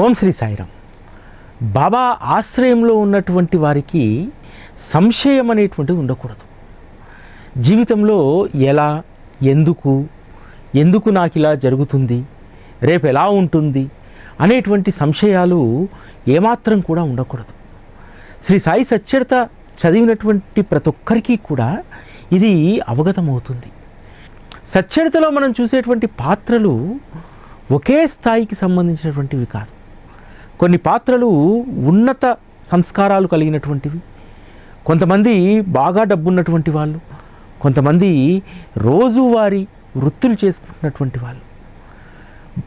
ఓం శ్రీ సాయిరామ్. బాబా ఆశ్రయంలో ఉన్నటువంటి వారికి సంశయం అనేటువంటిది ఉండకూడదు. జీవితంలో ఎలా ఎందుకు ఎందుకు నాకు ఇలా జరుగుతుంది రేపు ఎలా ఉంటుంది అనేటువంటి సంశయాలు ఏమాత్రం కూడా ఉండకూడదు. శ్రీ సాయి సచ్చరిత చదివినటువంటి ప్రతి ఒక్కరికి కూడా ఇది అవగతమవుతుంది. సచ్చరితలో మనం చూసేటువంటి పాత్రలు ఒకే స్థాయికి సంబంధించినటువంటివి కాదు. కొన్ని పాత్రలు ఉన్నత సంస్కారాలు కలిగినటువంటివి. కొంతమంది బాగా డబ్బున్నటువంటి వాళ్ళు కొంతమంది రోజువారీ వృత్తులు చేసుకుంటున్నటువంటి వాళ్ళు.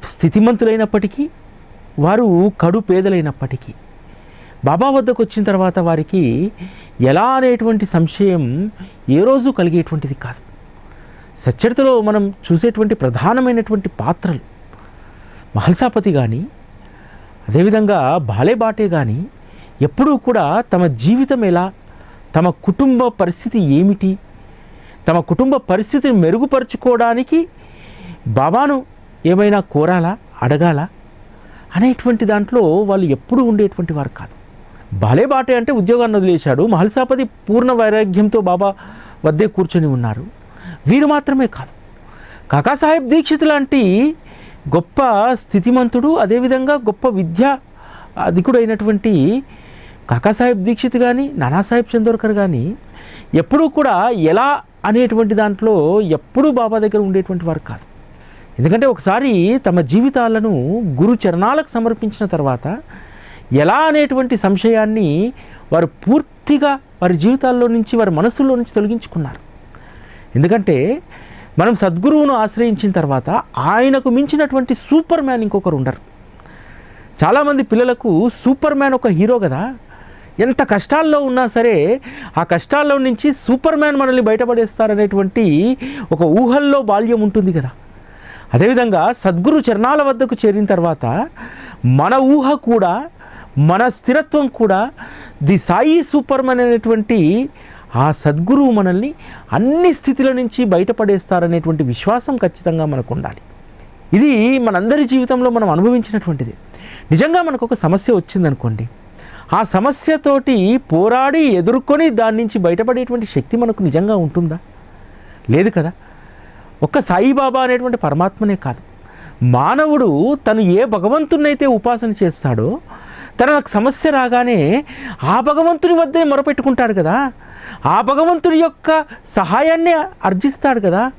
స్థితిమంతులైనప్పటికీ వారు కడు పేదలైనప్పటికీ. బాబా వద్దకు వచ్చిన తర్వాత వారికి ఎలా అనేటువంటి సంశయం ఏ రోజు కలిగేటువంటిది కాదు. సచ్చరితలో మనం చూసేటువంటి ప్రధానమైనటువంటి పాత్రలు. మహల్సాపతి కానీ అదేవిధంగా బాలేబాటే కానీ ఎప్పుడూ కూడా తమ జీవితం ఎలా? తమ కుటుంబ పరిస్థితి ఏమిటి? తమ కుటుంబ పరిస్థితిని మెరుగుపరుచుకోవడానికి బాబాను ఏమైనా కోరాలా? అడగాలా? అనేటువంటి దాంట్లో వాళ్ళు ఎప్పుడూ ఉండేటువంటి వారు కాదు. బాలేబాటే అంటే ఉద్యోగాన్ని వదిలేశాడు. మహల్సాపతి పూర్ణ వైరాగ్యంతో బాబా వద్దే కూర్చొని ఉన్నారు. వీరు మాత్రమే కాదు. కాకాసాహెబ్ దీక్షిత్ లాంటి గొప్ప స్థితిమంతుడు అదేవిధంగా గొప్ప విద్యా అధికుడైనటువంటి కాకాసాహెబ్ దీక్షిత్ కానీ నానాసాహెబ్ చందోర్కర్ కానీ ఎప్పుడూ కూడా ఎలా అనేటువంటి దాంట్లో ఎప్పుడూ బాబా దగ్గర ఉండేటువంటి వారు కాదు. ఎందుకంటే ఒకసారి తమ జీవితాలను గురు చరణాలకు సమర్పించిన తర్వాత ఎలా అనేటువంటి సంశయాన్ని వారు పూర్తిగా వారి జీవితాల్లో నుంచి వారి మనస్సులో నుంచి తొలగించుకున్నారు. ఎందుకంటే మనం సద్గురువును ఆశ్రయించిన తర్వాత ఆయనకు మించినటువంటి సూపర్ మ్యాన్ ఇంకొకరు ఉండరు. చాలామంది పిల్లలకు సూపర్ మ్యాన్ ఒక హీరో కదా. ఎంత కష్టాల్లో ఉన్నా సరే ఆ కష్టాల్లో నుంచి సూపర్ మ్యాన్ మనల్ని బయటపడేస్తారనేటువంటి ఒక ఊహల్లో బాల్యం ఉంటుంది కదా. అదేవిధంగా సద్గురు చరణాల వద్దకు చేరిన తర్వాత మన ఊహ కూడా మన స్థిరత్వం కూడా ది సాయి సూపర్ మ్యాన్ అనేటువంటి ఆ సద్గురువు మనల్ని అన్ని స్థితుల నుంచి బయటపడేస్తారనేటువంటి విశ్వాసం ఖచ్చితంగా మనకు ఉండాలి ఇది మనందరి జీవితంలో మనం అనుభవించినటువంటిది. నిజంగా మనకు ఒక సమస్య వచ్చిందనుకోండి. ఆ సమస్యతోటి పోరాడి ఎదుర్కొని దాని నుంచి బయటపడేటువంటి శక్తి మనకు నిజంగా ఉంటుందా? లేదు కదా. ఒక్క సాయిబాబా అనేటువంటి పరమాత్మనే కాదు. మానవుడు తను ఏ భగవంతున్నైతే ఉపాసన చేస్తాడో తనకు సమస్య రాగానే ఆ భగవంతుని వద్దే మొరపెట్టుకుంటాడు కదా. ఆ భగవంతుడి యొక్క సహాయాన్ని అర్జిస్తాడు కదా.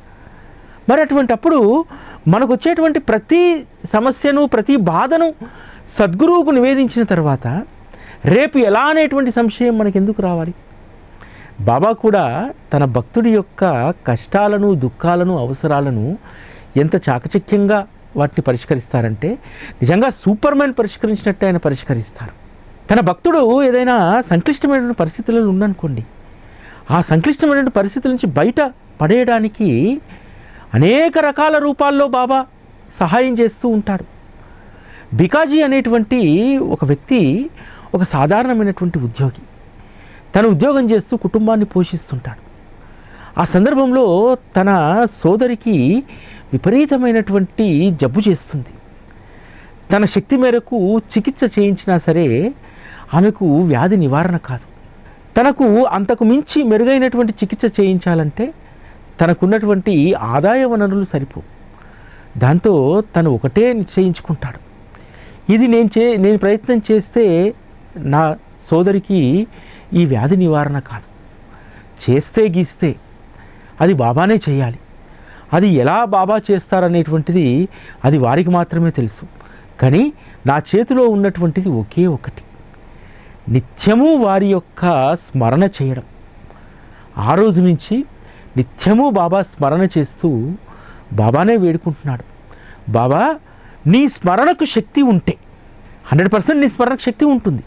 మరి అటువంటి అప్పుడు మనకు వచ్చేటువంటి ప్రతి సమస్యను ప్రతి బాధను సద్గురువుకు నివేదించిన తర్వాత రేపు ఎలా అనేటువంటి సంశయం మనకి ఎందుకు రావాలి? బాబా కూడా తన భక్తుడి యొక్క కష్టాలను దుఃఖాలను అవసరాలను ఎంత చాకచక్యంగా వాటిని పరిష్కరిస్తారంటే నిజంగా సూపర్ మ్యాన్ పరిష్కరించినట్టు ఆయన పరిష్కరిస్తారు. తన భక్తుడు ఏదైనా సంక్లిష్టమైన పరిస్థితులలో ఉందనుకోండి ఆ సంక్లిష్టమైనటువంటి పరిస్థితుల నుంచి బయట పడేయడానికి అనేక రకాల రూపాల్లో బాబా సహాయం చేస్తూ ఉంటాడు బికాజీ అనేటువంటి ఒక వ్యక్తి ఒక సాధారణమైనటువంటి ఉద్యోగి. తన ఉద్యోగం చేస్తూ కుటుంబాన్ని పోషిస్తుంటాడు. ఆ సందర్భంలో తన సోదరికి విపరీతమైనటువంటి జబ్బు చేస్తుంది. తన శక్తి మేరకు చికిత్స చేయించినా సరే ఆమెకు వ్యాధి నివారణ కాదు. తనకు అంతకు మించి మెరుగైనటువంటి చికిత్స చేయించాలంటే తనకున్నటువంటి ఆదాయ వనరులు సరిపోవు. దాంతో తను ఒకటే నిశ్చయించుకుంటాడు. ఇది నేను చే నేను ప్రయత్నం చేస్తే నా సోదరికి ఈ వ్యాధి నివారణ కాదు. చేస్తే గీస్తే అది బాబానే చేయాలి. అది ఎలా బాబా చేస్తారనేటువంటిది అది వారికి మాత్రమే తెలుసు. కానీ నా చేతిలో ఉన్నటువంటిది ఒకే ఒకటి. నిత్యము వారి యొక్క స్మరణ చేయడం. ఆ రోజు నుంచి నిత్యము బాబా స్మరణ చేస్తూ బాబానే వేడుకుంటున్నాడు. బాబా నీ స్మరణకు శక్తి ఉంటే హండ్రెడ్ పర్సెంట్ నీ స్మరణకు శక్తి ఉంటుంది.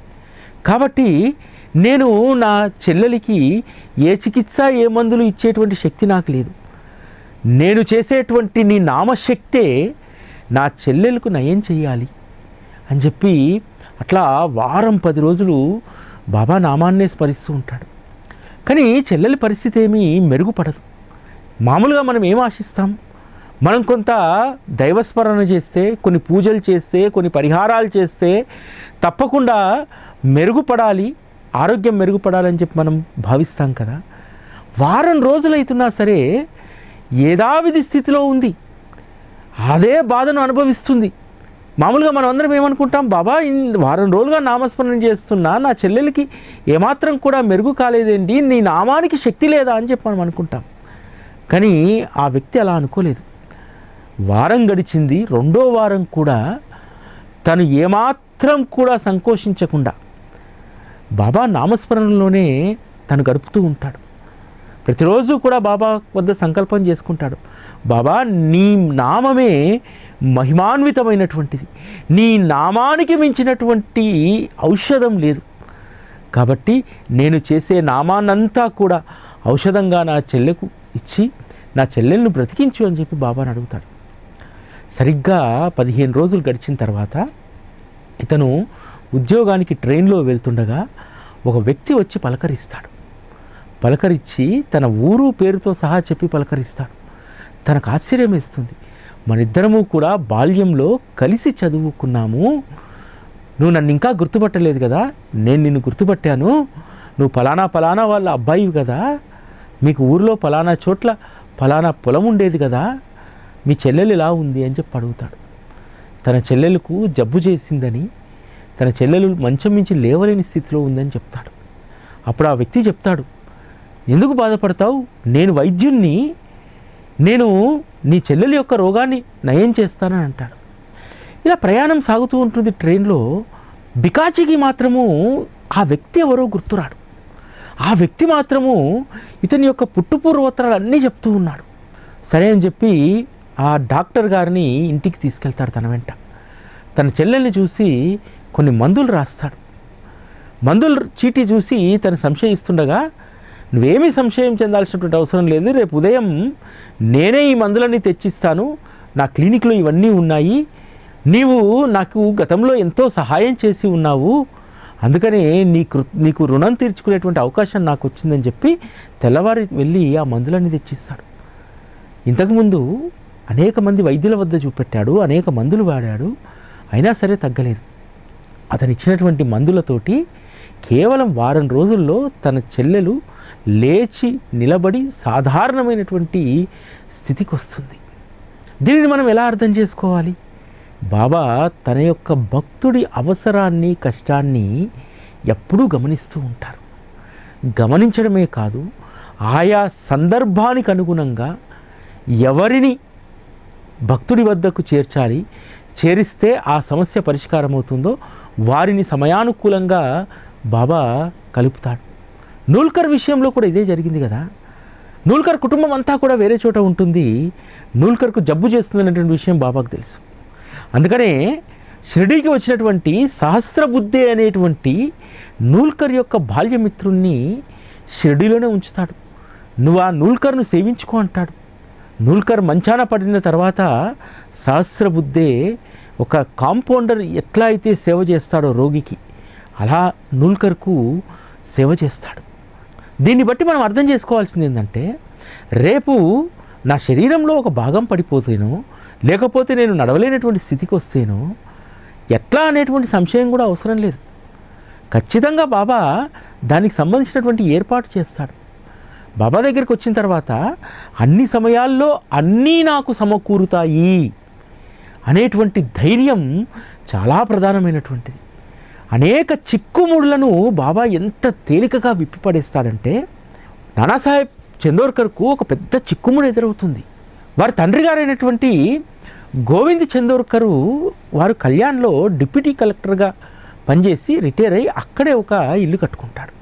కాబట్టి నేను నా చెల్లెలికి ఏ చికిత్స ఏ మందులు ఇచ్చేటువంటి శక్తి నాకు లేదు. నేను చేసేటువంటి నీ నామశక్తే నా చెల్లెలకు నయం చేయాలి అని చెప్పి అట్లా వారం పది రోజులు బాబా నామాన్నే స్మరిస్తూ ఉంటాడు. కానీ చెల్లెలి పరిస్థితి ఏమీ మెరుగుపడదు. మామూలుగా మనం ఏం ఆశిస్తాం? మనం కొంత దైవస్మరణ చేస్తే కొన్ని పూజలు చేస్తే కొన్ని పరిహారాలు చేస్తే తప్పకుండా మెరుగుపడాలి ఆరోగ్యం మెరుగుపడాలని చెప్పి మనం భావిస్తాం కదా. వారం రోజులైతున్నా సరే యథావిధి స్థితిలో ఉంది. అదే బాధను అనుభవిస్తుంది. మామూలుగా మనం అందరం ఏమనుకుంటాం బాబా వారం రోజులుగా నామస్మరణ చేస్తున్నా నా చెల్లెలకి ఏమాత్రం కూడా మెరుగు కాలేదేంటి? నీ నామానికి శక్తి లేదా? అని చెప్పి మనం అనుకుంటాం. కానీ ఆ వ్యక్తి అలా అనుకోలేదు. వారం గడిచింది రెండో వారం కూడా తను ఏమాత్రం కూడా సంకోచించకుండా బాబా నామస్మరణలోనే తను గడుపుతూ ఉంటాడు. ప్రతిరోజు కూడా బాబా వద్ద సంకల్పం చేసుకుంటాడు. బాబా నీ నామమే మహిమాన్వితమైనటువంటిది. నీ నామానికి మించినటువంటి ఔషధం లేదు. కాబట్టి నేను చేసే నామాన్నంతా కూడా ఔషధంగా నా చెల్లెకు ఇచ్చి నా చెల్లెలను బ్రతికించు అని చెప్పి బాబాని అడుగుతాడు. సరిగ్గా పదిహేను రోజులు గడిచిన తర్వాత ఇతను ఉద్యోగానికి ట్రైన్లో వెళ్తుండగా ఒక వ్యక్తి వచ్చి పలకరిస్తాడు. పలకరించి తన ఊరు పేరుతో సహా చెప్పి పలకరిస్తాడు. తనకు ఆశ్చర్యం వేస్తుంది. మనిద్దరము కూడా బాల్యంలో కలిసి చదువుకున్నాము. నువ్వు నన్ను ఇంకా గుర్తుపట్టలేదు కదా? నేను నిన్ను గుర్తుపట్టాను. నువ్వు ఫలానా ఫలానా వాళ్ళ అబ్బాయి కదా? మీకు ఊరిలో ఫలానా చోట్ల పలానా పొలం ఉండేది కదా? మీ చెల్లెలు ఇలా ఉంది అని చెప్పి అడుగుతాడు. తన చెల్లెలకు జబ్బు చేసిందని తన చెల్లెలు మంచం మించి లేవలేని స్థితిలో ఉందని చెప్తాడు. అప్పుడు ఆ వ్యక్తి చెప్తాడు ఎందుకు బాధపడతావు? నేను వైద్యుణ్ణి నేను నీ చెల్లెలి యొక్క రోగాన్ని నయం చేస్తానని అంటాడు. ఇలా ప్రయాణం సాగుతూ ఉంటుంది ట్రైన్లో. బికాచికి మాత్రము ఆ వ్యక్తి ఎవరో గుర్తురాడు. ఆ వ్యక్తి మాత్రము ఇతని యొక్క పుట్టుపూర్వోత్తరాలు అన్నీ చెప్తూ ఉన్నాడు. సరే అని చెప్పి ఆ డాక్టర్ గారిని ఇంటికి తీసుకెళ్తాడు తన వెంట. తన చెల్లెల్ని చూసి కొన్ని మందులు రాస్తాడు. మందులు చీటీ చూసి తను సంశయిస్తుండగా నువ్వేమీ సంశయం చెందాల్సినటువంటి అవసరం లేదు. రేపు ఉదయం నేనే ఈ మందులన్నీ తెచ్చిస్తాను. నా క్లినిక్లో ఇవన్నీ ఉన్నాయి. నీవు నాకు గతంలో ఎంతో సహాయం చేసి ఉన్నావు. అందుకనే నీ కృ నీకు రుణం తీర్చుకునేటువంటి అవకాశం నాకు వచ్చిందని చెప్పి తెల్లవారి వెళ్ళి ఆ మందులన్నీ తెచ్చిస్తాడు. ఇంతకుముందు అనేక మంది వైద్యుల వద్ద చూపెట్టాడు అనేక మందులు వాడాడు. అయినా సరే తగ్గలేదు. అతను ఇచ్చినటువంటి మందులతోటి కేవలం వారం రోజుల్లో తన చెల్లెలు లేచి నిలబడి సాధారణమైనటువంటి స్థితికి వస్తుంది దీనిని మనం ఎలా అర్థం చేసుకోవాలి? బాబా తన యొక్క భక్తుడి అవసరాన్ని కష్టాన్ని ఎప్పుడూ గమనిస్తూ ఉంటారు. గమనించడమే కాదు ఆయా సందర్భానికి అనుగుణంగా ఎవరిని భక్తుడి వద్దకు చేర్చాలి చేరిస్తే ఆ సమస్య పరిష్కారం అవుతుందో వారిని సమయానుకూలంగా బాబా కలుపుతాడు. నూల్కర్ విషయంలో కూడా ఇదే జరిగింది కదా. నూల్కర్ కుటుంబం అంతా కూడా వేరే చోట ఉంటుంది. నూల్కర్కు జబ్బు చేస్తుందనేటువంటి విషయం బాబాకు తెలుసు. అందుకనే షిరిడీకి వచ్చినటువంటి సహస్రబుద్ధే అనేటువంటి నూల్కర్ యొక్క బాల్యమిత్రుణ్ణి షిరిడీలోనే ఉంచుతాడు. నువ్వు ఆ నూల్కర్ను సేవించుకో అంటాడు. నూల్కర్ మంచాన పడిన తర్వాత సహస్రబుద్ధే ఒక కాంపౌండర్ ఎట్లా అయితే సేవ చేస్తాడో రోగికి అలా నూల్కర్కు సేవ చేస్తాడు. దీన్ని బట్టి మనం అర్థం చేసుకోవాల్సింది ఏంటంటే రేపు నా శరీరంలో ఒక భాగం పడిపోతేనో లేకపోతే నేను నడవలేనటువంటి స్థితికి వస్తేనో ఎట్లా అనేటువంటి సంశయం కూడా అవసరం లేదు. ఖచ్చితంగా బాబా దానికి సంబంధించినటువంటి ఏర్పాటు చేస్తాడు. బాబా దగ్గరికి వచ్చిన తర్వాత అన్ని సమయాల్లో అన్నీ నాకు సమకూరుతాయి అనేటువంటి ధైర్యం చాలా ప్రధానమైనటువంటిది. అనేక చిక్కుముడులను బాబా ఎంత తేలికగా విప్పిపడేస్తాడంటే నానాసాహెబ్ చందోర్కర్కు ఒక పెద్ద చిక్కుముడు ఎదురవుతుంది. వారి తండ్రి గారైనటువంటి గోవింద్ చందోర్కరు వారు కళ్యాణ్లో డిప్యూటీ కలెక్టర్గా పనిచేసి రిటైర్ అయ్యి అక్కడే ఒక ఇల్లు కట్టుకుంటాడు.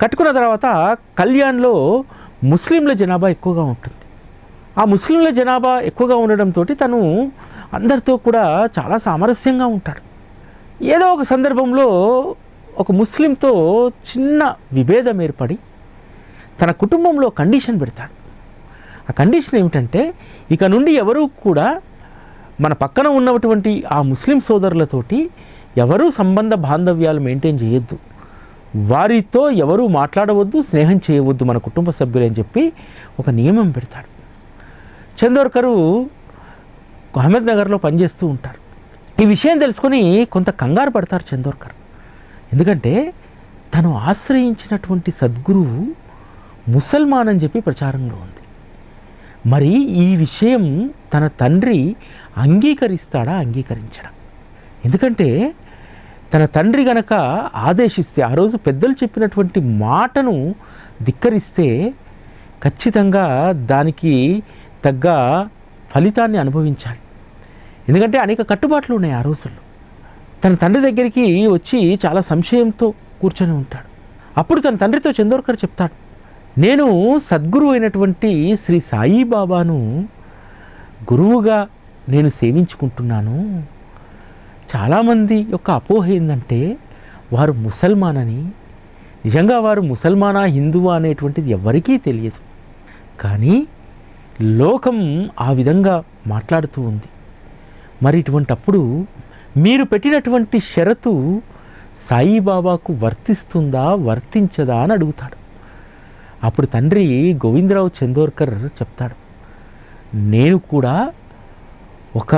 కట్టుకున్న తర్వాత కళ్యాణ్లో ముస్లింల జనాభా ఎక్కువగా ఉంటుంది. ఆ ముస్లింల జనాభా ఎక్కువగా ఉండడంతో తను అందరితో కూడా చాలా సామరస్యంగా ఉంటాడు. ఏదో ఒక సందర్భంలో ఒక ముస్లింతో చిన్న విభేదం ఏర్పడి తన కుటుంబంలో కండిషన్ పెడతాడు. ఆ కండిషన్ ఏమిటంటే ఇక నుండి ఎవరూ కూడా మన పక్కన ఉన్నటువంటి ఆ ముస్లిం సోదరులతోటి ఎవరూ సంబంధ బాంధవ్యాలు మెయింటైన్ చేయొద్దు. వారితో ఎవరూ మాట్లాడవద్దు స్నేహం చేయవద్దు మన కుటుంబ సభ్యులు అని చెప్పి ఒక నియమం పెడతాడు. చందోర్కరు అహ్మద్ నగర్లో పనిచేస్తూ ఉంటారు. ఈ విషయం తెలుసుకొని కొంత కంగారు పడతారు చందోర్కర్. ఎందుకంటే తను ఆశ్రయించినటువంటి సద్గురువు ముసల్మాన్ అని చెప్పి ప్రచారంలో ఉంది. మరి ఈ విషయం తన తండ్రి అంగీకరిస్తాడా? అంగీకరించడా? ఎందుకంటే తన తండ్రి గనక ఆదేశిస్తే ఆ రోజు పెద్దలు చెప్పినటువంటి మాటను ధిక్కరిస్తే ఖచ్చితంగా దానికి తగ్గ ఫలితాన్ని అనుభవించాలి. ఎందుకంటే అనేక కట్టుబాట్లు ఉన్నాయి ఆ రోజుల్లో. తన తండ్రి దగ్గరికి వచ్చి చాలా సంశయంతో కూర్చొని ఉంటాడు. అప్పుడు తన తండ్రితో చందోర్కర్ చెప్తాడు నేను సద్గురు అయినటువంటి శ్రీ సాయిబాబాను గురువుగా నేను సేవించుకుంటున్నాను. చాలామంది యొక్క అపోహ ఏంటంటే వారు ముసల్మాన్ అని నిజంగా వారు ముసల్మానా హిందువా అనేటువంటిది ఎవరికీ తెలియదు. కానీ లోకం ఆ విధంగా మాట్లాడుతూ ఉంది. మరి ఇటువంటప్పుడు మీరు పెట్టినటువంటి షరతు సాయిబాబాకు వర్తిస్తుందా వర్తించదా అని అడుగుతాడు. అప్పుడు తండ్రి గోవిందరావు చందోర్కర్ చెప్తాడు నేను కూడా ఒక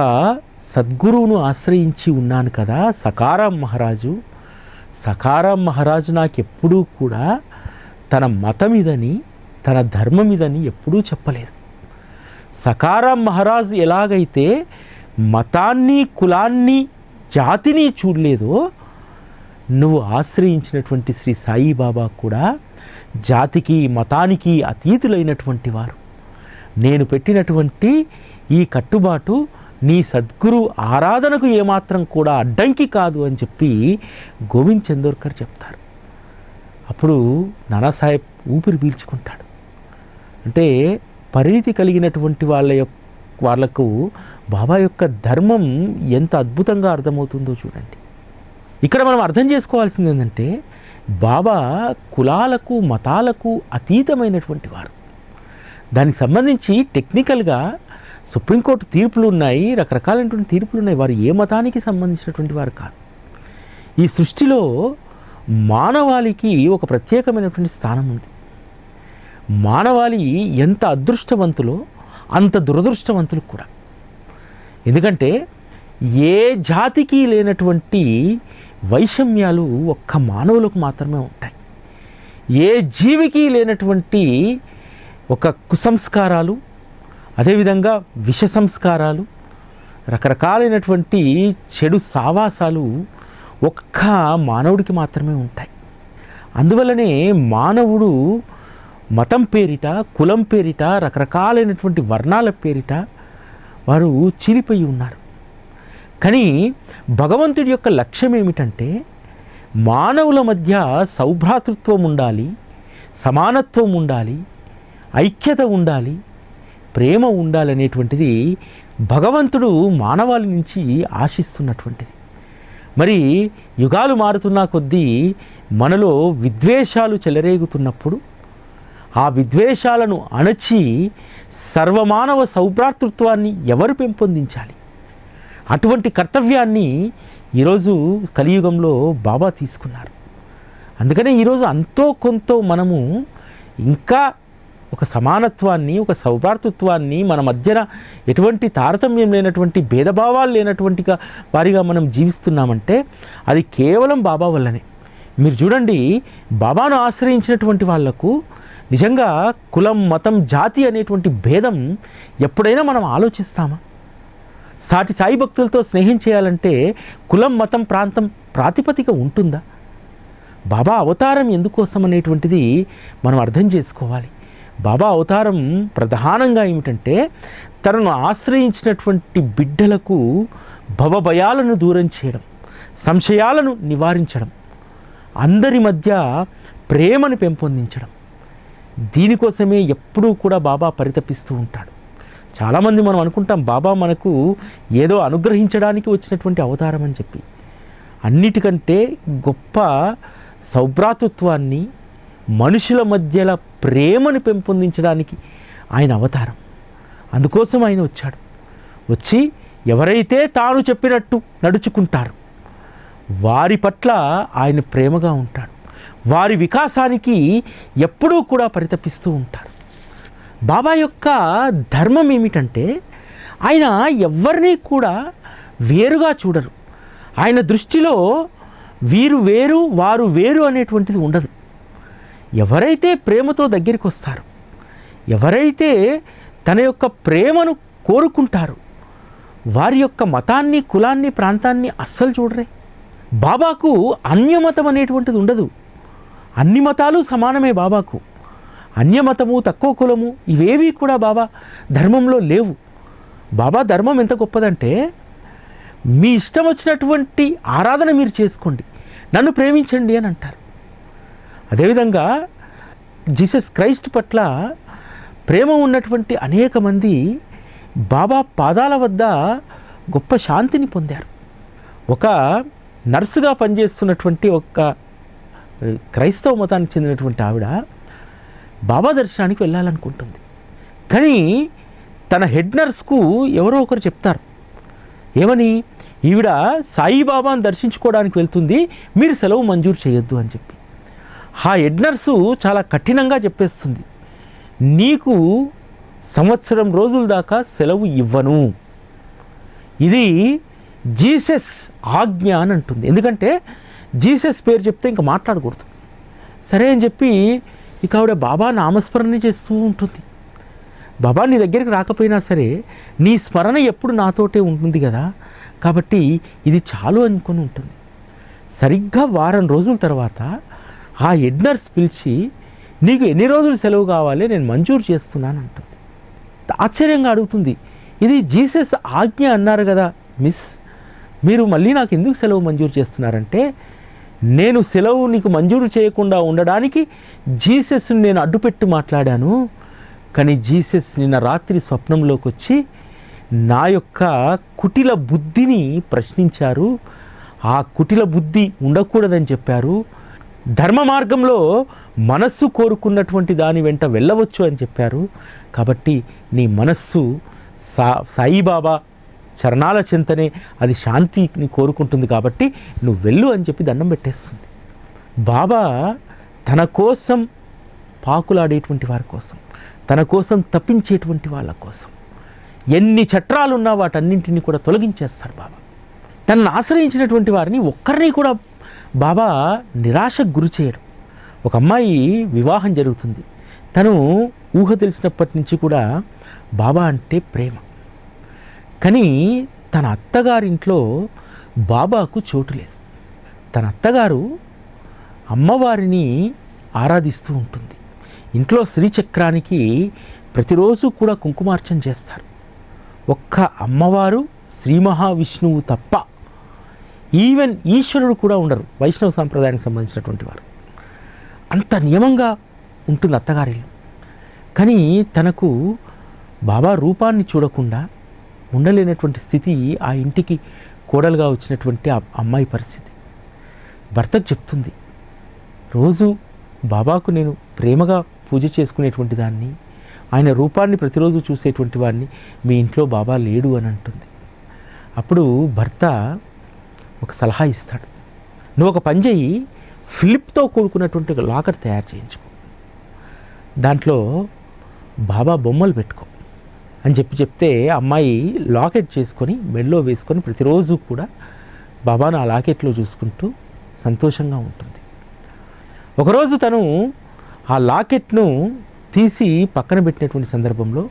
సద్గురువును ఆశ్రయించి ఉన్నాను కదా సకారాం మహారాజు. సకారాం మహారాజు నాకు ఎప్పుడూ కూడా తన మతమిదని తన ధర్మమిదని ఎప్పుడూ చెప్పలేదు. సకారాం మహారాజ్ ఎలాగైతే మతాన్ని కులాన్ని జాతిని చూడలేదో నువ్వు ఆశ్రయించినటువంటి శ్రీ సాయిబాబా కూడా జాతికి మతానికి అతీతులైనటువంటి వారు. నేను పెట్టినటువంటి ఈ కట్టుబాటు నీ సద్గురు ఆరాధనకు ఏమాత్రం కూడా అడ్డంకి కాదు అని చెప్పి గోవింద్ చందోర్కర్ చెప్తారు. అప్పుడు నానాసాహెబ్ ఊపిరి పీల్చుకుంటాడు. అంటే పరిణితి కలిగినటువంటి వాళ్ళ యొక్క వాళ్ళకు బాబా యొక్క ధర్మం ఎంత అద్భుతంగా అర్థమవుతుందో చూడండి. ఇక్కడ మనం అర్థం చేసుకోవాల్సింది ఏంటంటే బాబా కులాలకు మతాలకు అతీతమైనటువంటి వారు దానికి సంబంధించి టెక్నికల్గా సుప్రీంకోర్టు తీర్పులు ఉన్నాయి రకరకాలైనటువంటి తీర్పులు ఉన్నాయి. వారు ఏ మతానికి సంబంధించినటువంటి వారు కాదు. ఈ సృష్టిలో మానవాళికి ఒక ప్రత్యేకమైనటువంటి స్థానం ఉంది. మానవాళి ఎంత అదృష్టవంతులో అంత దురదృష్టవంతులు కూడా. ఎందుకంటే ఏ జాతికి లేనటువంటి వైషమ్యాలు ఒక్క మానవులకు మాత్రమే ఉంటాయి. ఏ జీవికి లేనటువంటి ఒక కుసంస్కారాలు అదేవిధంగా విష సంస్కారాలు రకరకాలైనటువంటి చెడు సావాసాలు ఒక్క మానవుడికి మాత్రమే ఉంటాయి. అందువల్లనే మానవుడు మతం పేరిట కులం పేరిట రకరకాలైనటువంటి వర్ణాల పేరిట వారు చీలిపోయి ఉన్నారు. కానీ భగవంతుడి యొక్క లక్ష్యం ఏమిటంటే మానవుల మధ్య సౌభ్రాతృత్వం ఉండాలి సమానత్వం ఉండాలి ఐక్యత ఉండాలి ప్రేమ ఉండాలనేటువంటిది భగవంతుడు మానవాళి నుంచి ఆశిస్తున్నటువంటిది. మరి యుగాలు మారుతున్న కొద్దీ మనలో విద్వేషాలు చెలరేగుతున్నప్పుడు ఆ విద్వేషాలను అణచి సర్వమానవ సౌభ్రాతృత్వాన్ని ఎవరు పెంపొందించాలి? అటువంటి కర్తవ్యాన్ని ఈరోజు కలియుగంలో బాబా తీసుకున్నారు. అందుకనే ఈరోజు అంతో కొంత మనము ఇంకా ఒక సమానత్వాన్ని ఒక సౌభ్రాతృత్వాన్ని మన మధ్యన ఎటువంటి తారతమ్యం లేనటువంటి భేదభావాలు లేనటువంటిగా వారిగా మనం జీవిస్తున్నామంటే అది కేవలం బాబా వల్లనే. మీరు చూడండి బాబాను ఆశ్రయించినటువంటి వాళ్ళకు నిజంగా కులం మతం జాతి అనేటువంటి భేదం ఎప్పుడైనా మనం ఆలోచిస్తామా? సాటి సాయి భక్తులతో స్నేహం చేయాలంటే కులం మతం ప్రాంతం ప్రాతిపదిక ఉంటుందా? బాబా అవతారం ఎందుకోసం అనేటువంటిది మనం అర్థం చేసుకోవాలి. బాబా అవతారం ప్రధానంగా ఏమిటంటే తనను ఆశ్రయించినటువంటి బిడ్డలకు భవభయాలను దూరం చేయడం సంశయాలను నివారించడం అందరి మధ్య ప్రేమను పెంపొందించడం. దీనికోసమే ఎప్పుడూ కూడా బాబా పరితపిస్తూ ఉంటాడు. చాలామంది మనం అనుకుంటాం బాబా మనకు ఏదో అనుగ్రహించడానికి వచ్చినటువంటి అవతారం అని చెప్పి. అన్నిటికంటే గొప్ప సౌభ్రాతృత్వాన్ని మనుషుల మధ్యల ప్రేమను పెంపొందించడానికి ఆయన అవతారం. అందుకోసం ఆయన వచ్చాడు. వచ్చి ఎవరైతే తాను చెప్పినట్టు నడుచుకుంటారు వారి పట్ల ఆయన ప్రేమగా ఉంటాడు. వారి వికాసానికి ఎప్పుడూ కూడా పరితపిస్తూ ఉంటారు. బాబా యొక్క ధర్మం ఏమిటంటే ఆయన ఎవరిని కూడా వేరుగా చూడరు. ఆయన దృష్టిలో వీరు వేరు వారు వేరు అనేటువంటిది ఉండదు. ఎవరైతే ప్రేమతో దగ్గరికి వస్తారు ఎవరైతే తన యొక్క ప్రేమను కోరుకుంటారో వారి యొక్క మతాన్ని కులాన్ని ప్రాంతాన్ని అస్సలు చూడరే. బాబాకు అన్యమతం అనేటువంటిది ఉండదు. అన్ని మతాలు సమానమే బాబాకు. అన్యమతము తక్కువ కులము ఇవేవి కూడా బాబా ధర్మంలో లేవు. బాబా ధర్మం ఎంత గొప్పదంటే మీ ఇష్టం వచ్చినటువంటి ఆరాధన మీరు చేసుకోండి. నన్ను ప్రేమించండి అని అంటారు. అదేవిధంగా జీసస్ క్రైస్ట్ పట్ల ప్రేమ ఉన్నటువంటి అనేక మంది బాబా పాదాల వద్ద గొప్ప శాంతిని పొందారు. ఒక నర్సుగా పనిచేస్తున్నటువంటి ఒక క్రైస్తవ మతానికి చెందినటువంటి ఆవిడ బాబా దర్శనానికి వెళ్ళాలనుకుంటుంది. కానీ తన హెడ్ నర్స్కు ఎవరో ఒకరు చెప్తారు. ఏమని? ఈవిడ సాయిబాబాను దర్శించుకోవడానికి వెళ్తుంది మీరు సెలవు మంజూరు చేయొద్దు అని చెప్పి. ఆ హెడ్ నర్సు చాలా కఠినంగా చెప్పేస్తుంది నీకు సంవత్సరం రోజుల దాకా సెలవు ఇవ్వను. ఇది జీసస్ ఆజ్ఞ అని అంటుంది. ఎందుకంటే జీసస్ పేరు చెప్తే ఇంకా మాట్లాడకూడదు. సరే అని చెప్పి ఇక ఆవిడ బాబా నామస్మరణ చేస్తూ ఉంటుంది. బాబా నీ దగ్గరికి రాకపోయినా సరే నీ స్మరణ ఎప్పుడు నాతోటే ఉంటుంది కదా. కాబట్టి ఇది చాలు అనుకొని ఉంటుంది. సరిగ్గా వారం రోజుల తర్వాత ఆ ఎడ్నర్స్ పిలిచి నీకు ఎన్ని రోజులు సెలవు కావాలి నేను మంజూరు చేస్తున్నాను అంటుంది. ఆశ్చర్యంగా అడుగుతుంది ఇది జీసస్ ఆజ్ఞ అన్నారు కదా మిస్. మీరు మళ్ళీ నాకు ఎందుకు సెలవు మంజూరు చేస్తున్నారంటే నేను సెలవు నీకు మంజూరు చేయకుండా ఉండడానికి జీసస్ని నేను అడ్డుపెట్టి మాట్లాడాను. కానీ జీసస్ నిన్న రాత్రి స్వప్నంలోకి వచ్చి నా యొక్క కుటిల బుద్ధిని ప్రశ్నించారు. ఆ కుటిల బుద్ధి ఉండకూడదని చెప్పారు. ధర్మ మార్గంలో మనస్సు కోరుకున్నటువంటి దాని వెంట వెళ్ళవచ్చు అని చెప్పారు. కాబట్టి నీ మనస్సు సా సాయిబాబా చరణాల చింతనే అది శాంతిని కోరుకుంటుంది కాబట్టి నువ్వు వెళ్ళు అని చెప్పి దండం పెట్టేస్తుంది. బాబా తన కోసం పాకులాడేటువంటి వారి కోసం తన కోసం తప్పించేటువంటి వాళ్ళ కోసం ఎన్ని చట్రాలున్నా వాటన్నింటినీ కూడా తొలగించేస్తాడు బాబా. తనను ఆశ్రయించినటువంటి వారిని ఒక్కరిని కూడా బాబా నిరాశకు గురి చేయడు. ఒక అమ్మాయి వివాహం జరుగుతుంది. తను ఊహ తెలిసినప్పటి నుంచి కూడా బాబా అంటే ప్రేమ. కానీ తన అత్తగారింట్లో బాబాకు చోటు లేదు. తన అత్తగారు అమ్మవారిని ఆరాధిస్తూ ఉంటుంది. ఇంట్లో శ్రీచక్రానికి ప్రతిరోజు కూడా కుంకుమార్చన చేస్తారు. ఒక్క అమ్మవారు శ్రీ మహావిష్ణువు తప్ప ఈవెన్ ఈశ్వరుడు కూడా ఉండరు వైష్ణవ సాంప్రదాయానికి సంబంధించినటువంటి వారు. అంత నియమంగా ఉంటుంది అత్తగారిల్లు. కానీ తనకు బాబా రూపాన్ని చూడకుండా ఉండలేనటువంటి స్థితి ఆ ఇంటికి కోడలుగా వచ్చినటువంటి ఆ అమ్మాయి పరిస్థితి. భర్తకు చెప్తుంది రోజు బాబాకు నేను ప్రేమగా పూజ చేసుకునేటువంటి దాన్ని ఆయన రూపాన్ని ప్రతిరోజు చూసేటువంటి వాడిని మీ ఇంట్లో బాబా లేడు అని అంటుంది. అప్పుడు భర్త ఒక సలహా ఇస్తాడు నువ్వు ఒక పని చేయి ఫిలిప్తో కూడుకున్నటువంటి లాకర్ తయారు చేయించుకో. దాంట్లో బాబా బొమ్మలు పెట్టుకో. అని చెప్పి చెప్తే అమ్మాయి లాకెట్ చేసుకొని మెడలో వేసుకొని ప్రతిరోజు కూడా బాబాను ఆ లాకెట్లో చూసుకుంటూ సంతోషంగా ఉంటుంది. ఒకరోజు తను ఆ లాకెట్ను తీసి పక్కన పెట్టినటువంటి సందర్భంలో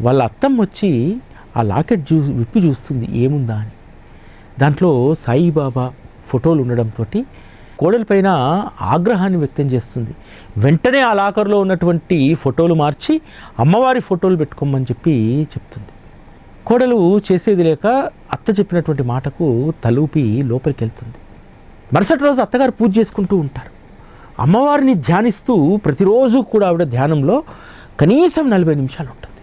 వాళ్ళ అత్తం వచ్చి ఆ లాకెట్ చూ విప్పి చూస్తుంది ఏముందా అని. దాంట్లో సాయిబాబా ఫోటోలు ఉండడంతో కోడలిపైన ఆగ్రహాన్ని వ్యక్తం చేస్తుంది. వెంటనే ఆ లాకర్లో ఉన్నటువంటి ఫోటోలు మార్చి అమ్మవారి ఫోటోలు పెట్టుకోమని చెప్పి చెప్తుంది. కోడలు చేసేది లేక అత్త చెప్పినటువంటి మాటకు తలూపి లోపలికి వెళ్తుంది మరుసటి రోజు అత్తగారు పూజ చేసుకుంటూ ఉంటారు. అమ్మవారిని ధ్యానిస్తూ ప్రతిరోజు కూడా ఆవిడ ధ్యానంలో కనీసం నలభై నిమిషాలు ఉంటుంది.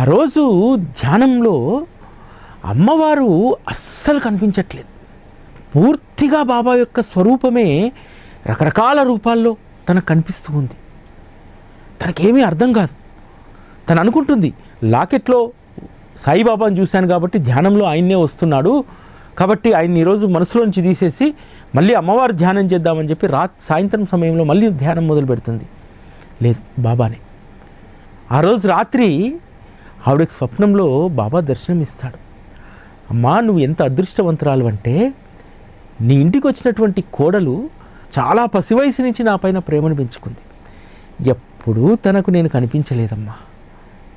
ఆ రోజు ధ్యానంలో అమ్మవారు అస్సలు కనిపించట్లేదు. పూర్తిగా బాబా యొక్క స్వరూపమే రకరకాల రూపాల్లో తనకు కనిపిస్తూ ఉంది. తనకేమీ అర్థం కాదు. తను అనుకుంటుంది లాకెట్లో సాయిబాబాను చూశాను కాబట్టి ధ్యానంలో ఆయన్నే వస్తున్నాడు. కాబట్టి ఆయన ఈరోజు మనసులోంచి తీసేసి మళ్ళీ అమ్మవారు ధ్యానం చేద్దామని చెప్పి రా సాయంత్రం సమయంలో మళ్ళీ ధ్యానం మొదలు పెడుతుంది. లేదు బాబానే. ఆ రోజు రాత్రి ఆవిడకి స్వప్నంలో బాబా దర్శనం ఇస్తాడు అమ్మా నువ్వు ఎంత అదృష్టవంతురాలు అంటే నీ ఇంటికి వచ్చినటువంటి కోడలు చాలా పసివయసు నుంచి నా పైన ప్రేమను పెంచుకుంది. ఎప్పుడూ తనకు నేను కనిపించలేదమ్మా.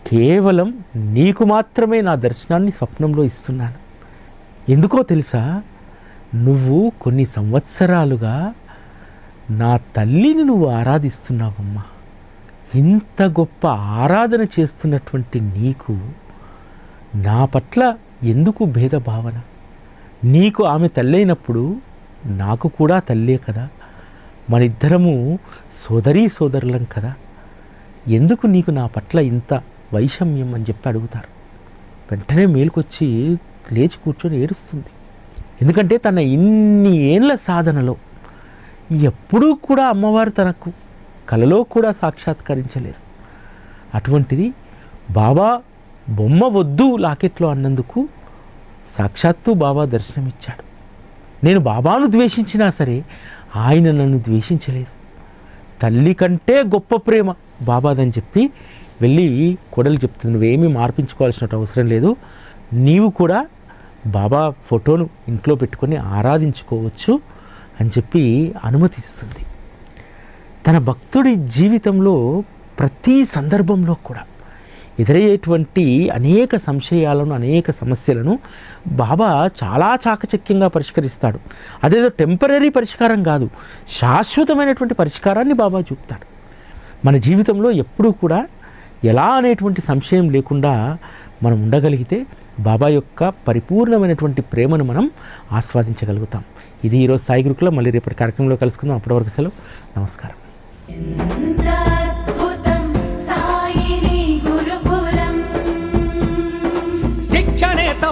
కేవలం నీకు మాత్రమే నా దర్శనాన్ని స్వప్నంలో ఇస్తున్నాను. ఎందుకో తెలుసా? నువ్వు కొన్ని సంవత్సరాలుగా నా తల్లిని నువ్వు ఆరాధిస్తున్నావమ్మా. ఇంత గొప్ప ఆరాధన చేస్తున్నటువంటి నీకు నా పట్ల ఎందుకు భేదభావన? నీకు ఆమె తల్లైనప్పుడు నాకు కూడా తల్లే కదా? మనిద్దరము సోదరీ సోదరులం కదా? ఎందుకు నీకు నా పట్ల ఇంత వైషమ్యం అని చెప్పి అడుగుతారు. వెంటనే మేలుకొచ్చి లేచి కూర్చొని ఏడుస్తుంది. ఎందుకంటే తన ఇన్ని ఏళ్ళ సాధనలో ఎప్పుడూ కూడా అమ్మవారు తనకు కలలో కూడా సాక్షాత్కరించలేదు. అటువంటిది బాబా బొమ్మ వద్దు లాకెట్లో అన్నందుకు సాక్షాత్తు బాబా దర్శనమిచ్చాడు. నేను బాబాను ద్వేషించినా సరే ఆయన నన్ను ద్వేషించలేదు. తల్లి కంటే గొప్ప ప్రేమ బాబాదని చెప్పి వెళ్ళి కొడలు చెప్తుంది నువ్వేమీ మార్పించుకోవాల్సిన అవసరం లేదు. నీవు కూడా బాబా ఫోటోను ఇంట్లో పెట్టుకొని ఆరాధించుకోవచ్చు అని చెప్పి అనుమతిస్తుంది. తన భక్తుడి జీవితంలో ప్రతి సందర్భంలో కూడా ఎదురయ్యేటువంటి అనేక సంశయాలను అనేక సమస్యలను బాబా చాలా చాకచక్యంగా పరిష్కరిస్తాడు. అదేదో టెంపరీ పరిష్కారం కాదు శాశ్వతమైనటువంటి పరిష్కారాన్ని బాబా చూపుతాడు. మన జీవితంలో ఎప్పుడూ కూడా ఎలా అనేటువంటి సంశయం లేకుండా మనం ఉండగలిగితే బాబా యొక్క పరిపూర్ణమైనటువంటి ప్రేమను మనం ఆస్వాదించగలుగుతాం. ఇది ఈరోజు సాయి గురుకుల మళ్ళీ రేపటి కార్యక్రమంలో కలుసుకుందాం. అప్పటి వరకు సెలవు. నమస్కారం.